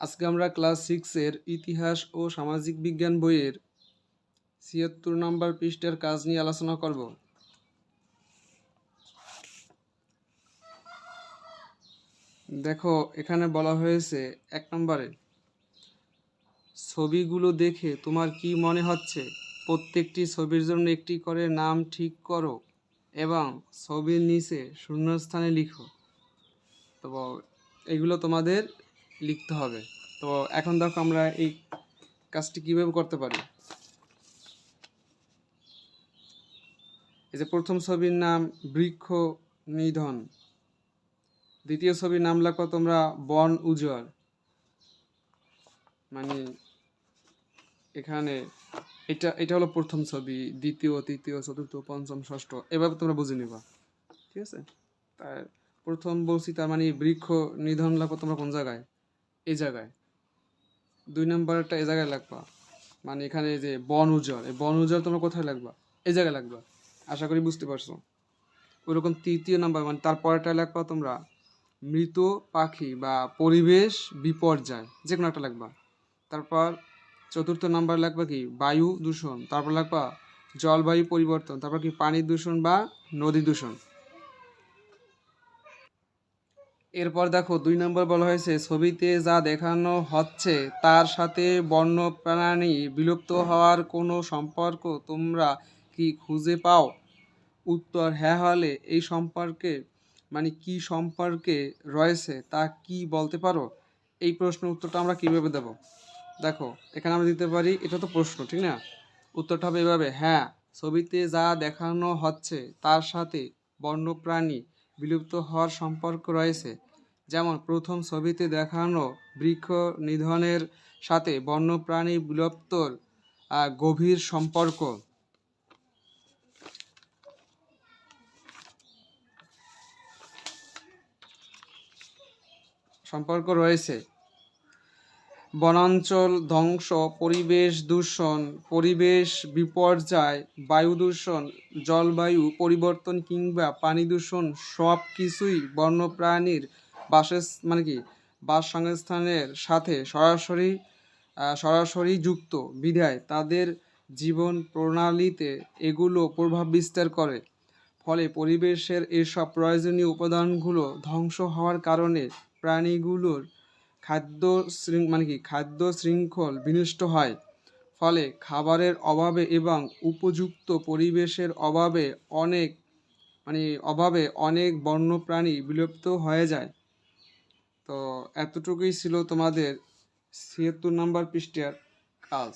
আজকে আমরা ক্লাস সিক্সের ইতিহাস ও সামাজিক বিজ্ঞান বইয়ের ছিয়াত্তর নম্বর পৃষ্ঠার কাজ নিয়ে আলোচনা করব। দেখো, এখানে বলা হয়েছে এক নম্বরে, ছবিগুলো দেখে তোমার কি মনে হচ্ছে? প্রত্যেকটি ছবির জন্য একটি করে নাম ঠিক করো এবং ছবির নিচে শূন্যস্থানে লিখো। তো, এগুলো তোমাদের লিখতে হবে। তো এখন দেখো আমরা এই কাজটি কীভাবে করতে পারি। এই যে প্রথম ছবির নাম বৃক্ষ নিধন। দ্বিতীয় ছবির নাম লেখো তোমরা বন উজাড়। মানে এখানে এটা এটা হলো প্রথম ছবি, দ্বিতীয়, তৃতীয়, চতুর্থ, পঞ্চম, ষষ্ঠ, এভাবে তোমরা বুঝে নিবা। ঠিক আছে? তার প্রথম বলছি তার মানে বৃক্ষ নিধন লাগবো তোমরা কোন জায়গায়? এই জায়গায়। দুই নম্বরটা এই জায়গায় লাগবা। মানে এখানে যে বন উজাড়, এই বন উজাড় তোমরা কোথায় লাগবা? এই জায়গায় লাগবা। আশা করি বুঝতে পারছ। ওইরকম তৃতীয় নাম্বার মানে তারপরেটা লাগবা তোমরা মৃত পাখি বা পরিবেশ বিপর্যয় যে কোনো একটা লাগবা। তারপর চতুর্থ নাম্বার লাগবা কি? বায়ু দূষণ। তারপর লাগবা জলবায়ু পরিবর্তন। তারপর কি? পানি দূষণ বা নদী দূষণ। এরপর দেখো দুই নম্বর বলা হয়েছে, ছবিতে যা দেখানো হচ্ছে, তার সাথে বন্যপ্রাণী বিলুপ্ত হওয়ার কোনো সম্পর্ক তোমরা কি খুঁজে পাও? উত্তর হ্যাঁ হলে এই সম্পর্কে মানে কি সম্পর্কে রয়েছে, তা কি বলতে পারো? এই প্রশ্নের উত্তরটা আমরা কীভাবে দেব? দেখো, এখানে আমরা দিতে পারি, এটা তো প্রশ্ন, ঠিক না? উত্তরটা হবে এভাবে হ্যাঁ ছবিতে যা দেখানো হচ্ছে, তার সাথে বন্যপ্রাণী বিলুপ্ত হওয়ার সম্পর্ক রয়েছে যেমন প্রথম ছবিতে দেখানো বৃক্ষ নিধনের সাথে বন্যপ্রাণী বিলুপ্তর গভীর সম্পর্ক। সম্পর্ক রয়েছে। বনাঞ্চল ধ্বংস, পরিবেশ দূষণ, পরিবেশ বিপর্যয়, বায়ু দূষণ, জলবায়ু পরিবর্তন কিংবা পানি দূষণ সব কিছুই বন্যপ্রাণীর বাসেস মানে কি বাস সংস্থানের সাথে সরাসরি সরাসরি যুক্ত বিধায় তাদের জীবন প্রণালীতে এগুলো প্রভাব বিস্তার করে। ফলে পরিবেশের এসব প্রয়োজনীয় উপাদানগুলো ধ্বংস হওয়ার কারণে প্রাণীগুলোর খাদ্য মানে কি, খাদ্য শৃঙ্খল বিনষ্ট হয়। ফলে খাবারের অভাবে এবং উপযুক্ত পরিবেশের অভাবে অনেক মানে অভাবে অনেক বন্যপ্রাণী বিলুপ্ত হয়ে যায়। তো এতটুকুই ছিল তোমাদের ছিয়াত্তর নম্বর পৃষ্ঠার কাজ।